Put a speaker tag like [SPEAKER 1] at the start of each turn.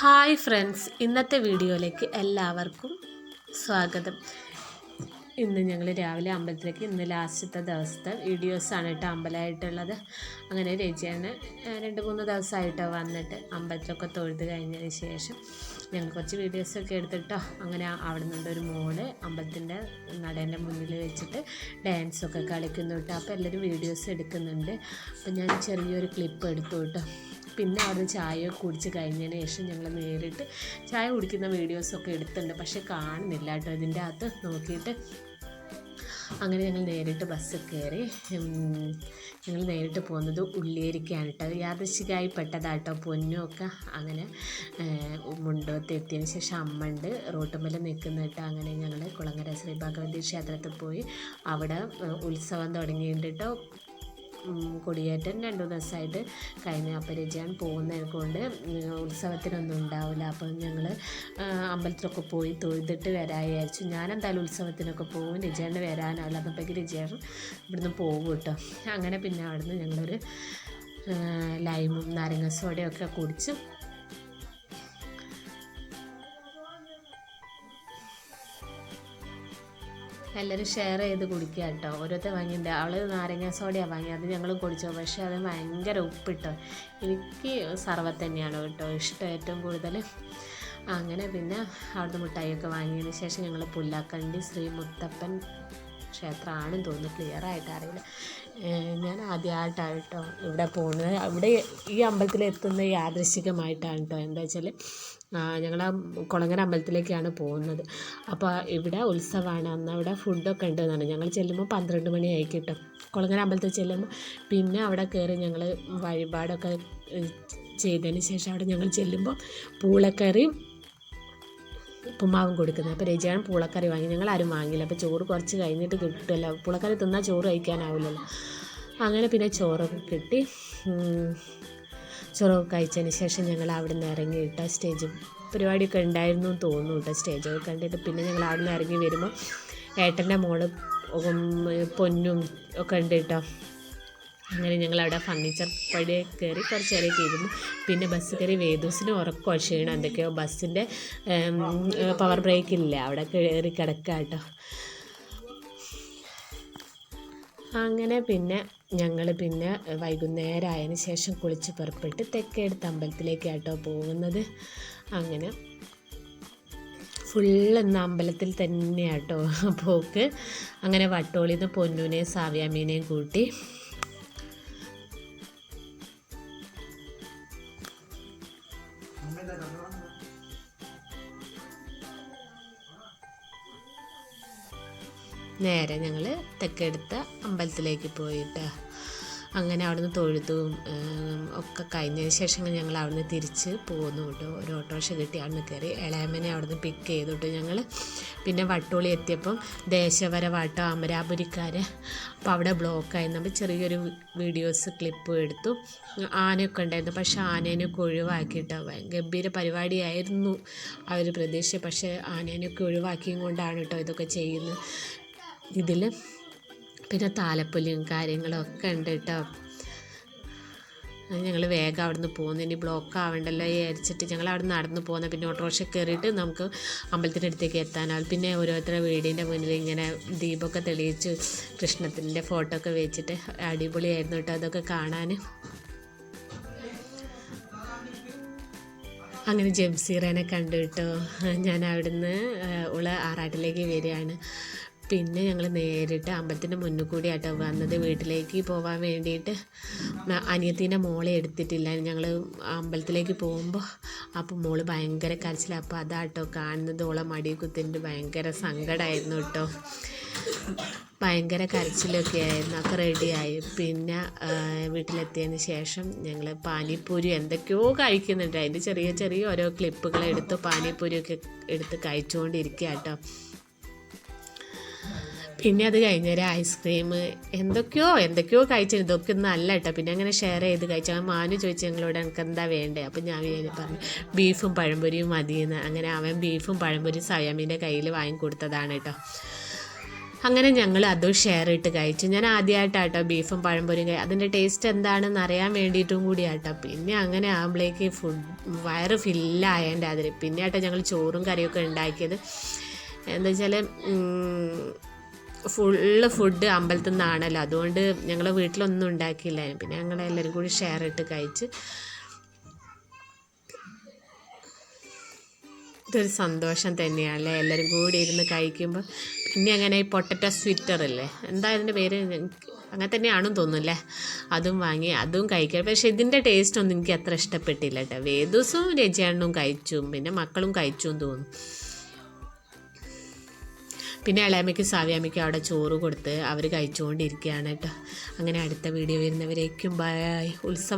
[SPEAKER 1] Hi friends ഇന്നത്തെ വീഡിയോയിലേക്ക് എല്ലാവർക്കും സ്വാഗതം. ഇന്ന് ഞങ്ങൾ രാവിലെ അമ്പലത്തിലേക്ക് ഇന്ന് ലാസ്റ്റത്തെ ദിവസത്തെ വീഡിയോസാണ് കേട്ടോ അമ്പലമായിട്ടുള്ളത്. അങ്ങനെ രചിയാണ്. രണ്ട് മൂന്ന് ദിവസമായിട്ടോ വന്നിട്ട് അമ്പലത്തിലൊക്കെ തൊഴുത് കഴിഞ്ഞതിന് ശേഷം ഞങ്ങൾ കുറച്ച് വീഡിയോസൊക്കെ എടുത്തിട്ടോ. അങ്ങനെ അവിടെ നിന്നുണ്ട് ഒരു മോൾ അമ്പലത്തിന്റെ നടേന്റെ മുന്നിൽ വെച്ചിട്ട് ഡാൻസൊക്കെ കളിക്കുന്നു കേട്ടോ. അപ്പോൾ എല്ലാവരും വീഡിയോസ് എടുക്കുന്നുണ്ട്. അപ്പോൾ ഞാൻ ചെറിയൊരു ക്ലിപ്പ് എടുത്തു കേട്ടോ. പിന്നെ അവിടെ ചായ കുടിച്ച് കഴിഞ്ഞതിന് ശേഷം ഞങ്ങൾ നേരിട്ട് ചായ കുടിക്കുന്ന വീഡിയോസൊക്കെ എടുത്തിട്ടുണ്ട്. പക്ഷേ കാണുന്നില്ല കേട്ടോ. ഇതിന്റെ അകത്ത് നോക്കിയിട്ട് അങ്ങനെ ഞങ്ങൾ നേരിട്ട് ബസ് കയറി ഞങ്ങൾ നേരിട്ട് പോകുന്നത് ഉള്ളിയേരിക്കാണ് കേട്ടോ. യാദൃശികമായി പെട്ടതാട്ടോ പൊന്നുമൊക്കെ അങ്ങനെ മുണ്ടോത്ത് എത്തിയതിന് ശേഷം അമ്മ ഉണ്ട്. റോട്ടുമ്മൽ നിൽക്കുന്ന കേട്ടോ. അങ്ങനെ ഞങ്ങൾ കുളങ്ങര ശ്രീ ഭഗവതി ക്ഷേത്രത്തിൽ പോയി അവിടെ ഉത്സവം തുടങ്ങിയിട്ടോ കൊടിയേറ്റം രണ്ടു ദിവസമായിട്ട് കഴിഞ്ഞ അപരിചയം രജയാൻ പോകുന്നത് കൊണ്ട് ഉത്സവത്തിനൊന്നും ഉണ്ടാവില്ല. അപ്പം ഞങ്ങൾ അമ്പലത്തിലൊക്കെ പോയി തൊഴുതിട്ട് വരാൻ വിചാരിച്ചു ഞാൻ എന്തായാലും ഉത്സവത്തിനൊക്കെ പോകും. രജയാണ്ട് വരാനാവില്ല. അപ്പോഴേക്ക് രജയാണ് ഇവിടുന്ന് പോകും കേട്ടോ. അങ്ങനെ പിന്നെ അവിടുന്ന് ഞങ്ങളൊരു ലൈമും നാരങ്ങ സോഡയൊക്കെ കുടിച്ച് എല്ലാവരും ഷെയർ ചെയ്ത് കുടിക്കുക കേട്ടോ. ഓരോരുത്തർ വാങ്ങിയിട്ടുണ്ട്. അവൾ നാരങ്ങ സോഡയാണ് വാങ്ങി അത് ഞങ്ങൾ കുടിച്ചു. പക്ഷേ അത് ഭയങ്കര ഉപ്പിട്ടോ. എനിക്ക് സർവത്ത് തന്നെയാണ് കേട്ടോ ഇഷ്ടം ഏറ്റവും കൂടുതൽ. അങ്ങനെ പിന്നെ അവിടുന്ന് മിഠായിയൊക്കെ വാങ്ങിയതിന് ശേഷം ഞങ്ങൾ പുല്ലാക്കണ്ടി ശ്രീ മുത്തപ്പൻ ക്ഷേത്രമാണെന്ന് തോന്നുന്നു. ക്ലിയർ ആയിട്ട് അറിയില്ല. ഞാൻ ആദ്യമായിട്ടാണ് കേട്ടോ ഇവിടെ പോകുന്നത്. അവിടെ ഈ അമ്പലത്തിൽ എത്തുന്നത് യാദൃശികമായിട്ടാണ് കേട്ടോ. എന്താ വെച്ചാൽ ഞങ്ങൾ കുളങ്ങര അമ്പലത്തിലേക്കാണ് പോകുന്നത്. അപ്പോൾ ഇവിടെ ഉത്സവമാണ് അന്ന് അവിടെ ഫുഡൊക്കെ ഉണ്ട് എന്നാണ് ഞങ്ങൾ ചെല്ലുമ്പോൾ പന്ത്രണ്ട് മണിയായി കിട്ടും കുളങ്ങര അമ്പലത്തിൽ ചെല്ലുമ്പോൾ പിന്നെ അവിടെ കയറി ഞങ്ങൾ വഴിപാടൊക്കെ ചെയ്തതിന് ശേഷം അവിടെ ഞങ്ങൾ ചെല്ലുമ്പോൾ പൂളക്കറി ഉപ്പുമാവും കൊടുക്കുന്നത്. അപ്പോൾ രചിയാണ് പൂളക്കറി വാങ്ങി. ഞങ്ങൾ ആരും വാങ്ങില്ല അപ്പോൾ ചോറ് കുറച്ച് കഴിഞ്ഞിട്ട് കിട്ടുമല്ലോ പൂളക്കറി തിന്നാൽ ചോറ് കഴിക്കാനാവില്ലല്ലോ അങ്ങനെ പിന്നെ ചോറൊക്കെ കിട്ടി. ചോറൊക്കെ കഴിച്ചതിന് ശേഷം ഞങ്ങൾ അവിടെ നിന്ന് ഇട്ട സ്റ്റേജ് പരിപാടിയൊക്കെ ഉണ്ടായിരുന്നു എന്ന് തോന്നുന്നു കേട്ടോ. സ്റ്റേജൊക്കെ കണ്ടിട്ട് പിന്നെ ഞങ്ങൾ അവിടെ നിന്ന് ഇറങ്ങി വരുമ്പോൾ ഏട്ടന്റെ മോൾ പൊന്നും ഒക്കെ ഉണ്ട് കേട്ടോ. അങ്ങനെ ഞങ്ങൾ അവിടെ ഫർണിച്ചർ പടി കയറി കുറച്ച് നേരമൊക്കെ ഇരുന്നു. പിന്നെ ബസ് കയറി വേദൂസിന് ഉറക്കോ ക്ഷീണം. എന്തൊക്കെയോ ബസ്സിന്റെ പവർ ബ്രേക്ക് ഇല്ല? അവിടെ കയറി കിടക്കാം കേട്ടോ. അങ്ങനെ പിന്നെ ഞങ്ങൾ പിന്നെ വൈകുന്നേരം ആയതിനു ശേഷം കുളിച്ച് പുറപ്പെട്ട് തെക്കേടുത്ത് അമ്പലത്തിലേക്കാട്ടോ പോകുന്നത്. അങ്ങനെ ഫുള്ള് ഇന്ന് അമ്പലത്തിൽ തന്നെയാട്ടോ പോക്ക്. അങ്ങനെ വട്ടോളിന്ന് പൊന്നുവിനെയും സാവ്യാമീനെയും കൂട്ടി നേരെ ഞങ്ങൾ തെക്കെടുത്ത അമ്പലത്തിലേക്ക് പോയിട്ട് അങ്ങനെ അവിടുന്ന് തൊഴുതും ഒക്കെ കഴിഞ്ഞതിന് ശേഷം ഞങ്ങൾ അവിടുന്ന് തിരിച്ച് പോന്നു കേട്ടോ. ഒരു ഓട്ടോറിക്ഷ കിട്ടി അവിടുന്ന് കയറി ഇളയമ്മനെ അവിടുന്ന് പിക്ക് ചെയ്തിട്ട് ഞങ്ങൾ പിന്നെ വട്ടോളി എത്തിയപ്പം ദേശവര വാട്ടോ അമരാപുരിക്കാർ അപ്പോൾ അവിടെ ബ്ലോക്കായി നമ്മൾ ചെറിയൊരു വീഡിയോസ് ക്ലിപ്പ് എടുത്തു. ആനയൊക്കെ ഉണ്ടായിരുന്നു. പക്ഷേ ആനേനൊക്കെ ഒഴിവാക്കിയിട്ട് ഗംഭീര പരിപാടിയായിരുന്നു അവർ പ്രതീക്ഷ പക്ഷേ ആനേനൊക്കെ ഒഴിവാക്കിയും കൊണ്ടാണ് കേട്ടോ ഇതൊക്കെ ചെയ്യുന്നത്. ഇതിൽ പിന്നെ താലപ്പൊലിയും കാര്യങ്ങളും ഒക്കെ ഉണ്ട് കേട്ടോ ഞങ്ങൾ വേഗം അവിടുന്ന് പോകുന്നു ഇനി ബ്ലോക്ക് ആവണ്ടല്ലോ വിചാരിച്ചിട്ട് ഞങ്ങൾ അവിടെ നടന്നു പോകുന്ന പിന്നെ ഓട്ടോറിക്ഷ കയറിയിട്ട് നമുക്ക് അമ്പലത്തിന്റെ അടുത്തേക്ക് എത്താനാവും. പിന്നെ ഓരോരുത്തരുടെ വീടിന്റെ മുന്നിൽ ഇങ്ങനെ ദീപമൊക്കെ തെളിയിച്ച് കൃഷ്ണത്തിന്റെ ഫോട്ടോ ഒക്കെ വെച്ചിട്ട് അടിപൊളിയായിരുന്നു കേട്ടോ അതൊക്കെ കാണാൻ അങ്ങനെ ജംസീറേനെ കണ്ടു കേട്ടോ ഞാൻ അവിടുന്ന് ഉള്ള ആറാട്ടിലേക്ക് വരികയാണ്. പിന്നെ ഞങ്ങൾ നേരിട്ട് അമ്പലത്തിന്റെ മുന്നിൽ കൂടി വന്നത്. വീട്ടിലേക്ക് പോകാൻ വേണ്ടിയിട്ട് അനിയത്തിന്റെ മോളെ എടുത്തിട്ടില്ല. ഞങ്ങൾ അമ്പലത്തിലേക്ക് പോകുമ്പോൾ അപ്പോൾ മോൾ ഭയങ്കര കരച്ചിൽ അപ്പോൾ അതാട്ടോ കാണുന്നത്. ഓളെ മടി കുത്തിന്റെ ഭയങ്കര സങ്കടമായിരുന്നു കേട്ടോ. ഭയങ്കര കരച്ചിലൊക്കെ ആയിരുന്നു. ഒക്കെ റെഡിയായി പിന്നെ വീട്ടിലെത്തിയതിന് ശേഷം ഞങ്ങൾ പാനിപ്പൂരി എന്തൊക്കെയോ കഴിക്കുന്നുണ്ട്. അതിന്റെ ചെറിയ ചെറിയ ഓരോ ക്ലിപ്പുകൾ എടുത്ത് പാനിപ്പൂരിയൊക്കെ എടുത്ത് കഴിച്ചുകൊണ്ടിരിക്കുക കേട്ടോ. പിന്നെ അത് കഴിഞ്ഞൊരു ഐസ്ക്രീം എന്തൊക്കെയോ എന്തൊക്കെയോ കഴിച്ചു ഇതൊക്കെ നല്ല കേട്ടോ പിന്നെ അങ്ങനെ ഷെയർ ചെയ്ത് കഴിച്ചു. അവൻ മാനു ചോദിച്ചു ഞങ്ങളോട് എനിക്ക് എന്താ വേണ്ടേ? അപ്പം ഞാൻ പറഞ്ഞു ബീഫും പഴംപൊരിയും മതിയെന്ന്. അങ്ങനെ അവൻ ബീഫും പഴംപൊരിയും സയാമീന്റെ കയ്യിൽ വാങ്ങിക്കൊടുത്തതാണ് കേട്ടോ അങ്ങനെ ഞങ്ങൾ അതും ഷെയർ ഇട്ട് കഴിച്ചു. ഞാൻ ആദ്യമായിട്ടാട്ടോ ബീഫും പഴംപൊരിയും കഴി അതിന്റെ ടേസ്റ്റ് എന്താണെന്ന് അറിയാൻ വേണ്ടിയിട്ടും കൂടിയാട്ടോ പിന്നെ അങ്ങനെ ആകുമ്പോഴേക്ക് ഫുഡ് വയറ് ഫില്ലായതിന്റെ അതിൽ പിന്നെ ആട്ടോ ഞങ്ങൾ ചോറും കറിയൊക്കെ ഉണ്ടാക്കിയത്. എന്താ വെച്ചാൽ ഫുള്ള് ഫുഡ് അമ്പലത്തിൽ നിന്നാണല്ലോ. അതുകൊണ്ട് ഞങ്ങൾ വീട്ടിലൊന്നും ഉണ്ടാക്കിയില്ല. പിന്നെ ഞങ്ങൾ എല്ലാവരും കൂടി ഷെയർ ഇട്ട് കഴിച്ച്. ഇതൊരു സന്തോഷം തന്നെയാണ് അല്ലേ എല്ലാവരും കൂടി ഇരുന്ന് കഴിക്കുമ്പോൾ പിന്നെ അങ്ങനെ ഈ പൊട്ടറ്റോ സ്വിറ്ററല്ലേ എന്താ ഇതിന്റെ പേര്? അങ്ങനെ തന്നെയാണെന്ന് തോന്നുന്നില്ലേ? അതും വാങ്ങി അതും കഴിക്കാം പക്ഷേ ഇതിന്റെ ടേസ്റ്റ് ഒന്നും എനിക്ക് അത്ര ഇഷ്ടപ്പെട്ടില്ല കേട്ടോ. വേദിവസവും രജിയാണ്ണും കഴിച്ചു. പിന്നെ മക്കളും കഴിച്ചു എന്ന് തോന്നുന്നു. പിന്നെ ഇളയമ്മയ്ക്കും സാവിയമ്മയ്ക്കും അവിടെ ചോറ് കൊടുത്ത് അവർ കഴിച്ചുകൊണ്ടിരിക്കുകയാണ് കേട്ടോ. അങ്ങനെ അടുത്ത വീഡിയോ വരുന്നവരേക്കും ബൈ ഉത്സവം